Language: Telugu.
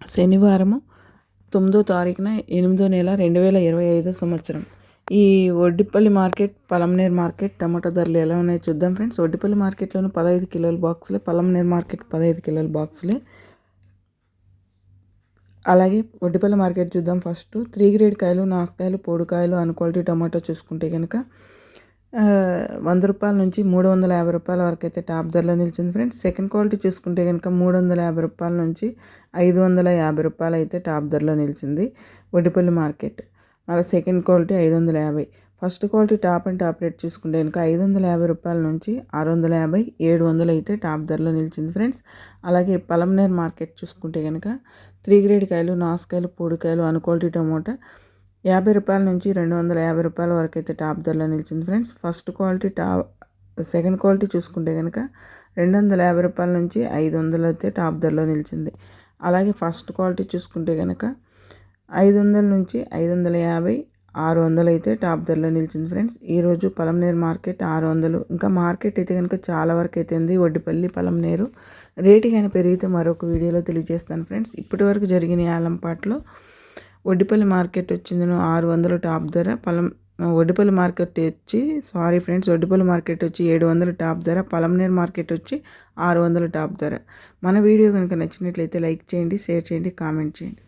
శనివారము తొమ్మిదో తారీఖున ఎనిమిదో నెల రెండు వేల ఇరవై ఐదో సంవత్సరం. ఈ Oddipalli market Palamaner market tomato ధరలు ఎలా ఉన్నాయో చూద్దాం ఫ్రెండ్స్. ఒడ్డిపల్లి మార్కెట్లోని పదహైదు కిలోల బాక్సులే పలంనేర్ మార్కెట్ పదహైదు కిలోల బాక్సులే. అలాగే ఒడ్డిపల్లి మార్కెట్ చూద్దాం ఫస్ట్. త్రీ గ్రేడ్ కాయలు నాసుకాయలు పొడికాయలు అన్ క్వాలిటీ టమాటో చూసుకుంటే కనుక వంద రూపాయల నుంచి మూడు వందల యాభై రూపాయల వరకు అయితే టాప్ ధరలో నిలిచింది ఫ్రెండ్స్. సెకండ్ క్వాలిటీ చూసుకుంటే కనుక మూడు వందల యాభై రూపాయల నుంచి ఐదు వందల యాభై రూపాయలు అయితే టాప్ ధరలో నిలిచింది ఒడ్డిపల్లి మార్కెట్. అలా సెకండ్ క్వాలిటీ ఐదు వందల యాభై. First quality top and top rate చూసుకుంటే కనుక ఐదు వందల యాభై రూపాయల నుంచి ఆరు వందల యాభై ఏడు వందలు అయితే టాప్ ధరలో నిలిచింది ఫ్రెండ్స్. అలాగే పలంనేర్ మార్కెట్ చూసుకుంటే కనుక త్రీ గ్రేడ్ కాయలు నాసుకాయలు పూడికాయలు అను క్వాలిటీ టమోటా యాభై రూపాయల నుంచి రెండు వందల యాభై రూపాయల వరకు అయితే టాప్ ధరలో నిలిచింది friends. First quality top second quality చూసుకుంటే కనుక రెండు వందల యాభై రూపాయల నుంచి ఐదు వందలు అయితే టాప్ ధరలో నిలిచింది. అలాగే ఫస్ట్ క్వాలిటీ చూసుకుంటే కనుక ఐదు వందల నుంచి ఐదు వందల యాభై ఆరు వందలు అయితే టాప్ ధరలో నిలిచింది ఫ్రెండ్స్. ఈరోజు పలంనేరు మార్కెట్ ఆరు వందలు. ఇంకా మార్కెట్ అయితే కనుక చాలా వరకు అయితే ఉంది. వడ్డిపల్లి పలంనేరు రేటు కానీ పెరిగితే మరొక వీడియోలో తెలియజేస్తాను ఫ్రెండ్స్. ఇప్పటి వరకు జరిగిన ఆలంపాట్లో ఒడ్డిపల్లి మార్కెట్ వచ్చింది ఆరు వందలు టాప్ ధర. పలం ఒడ్డిపల్లి మార్కెట్ వచ్చి సారీ ఫ్రెండ్స్ ఒడ్డిపల్లి మార్కెట్ వచ్చి ఏడు వందలు టాప్ ధర. పలంనేర్ మార్కెట్ వచ్చి ఆరు వందలు టాప్ ధర. మన వీడియో కనుక నచ్చినట్లయితే లైక్ చేయండి షేర్ చేయండి కామెంట్ చేయండి.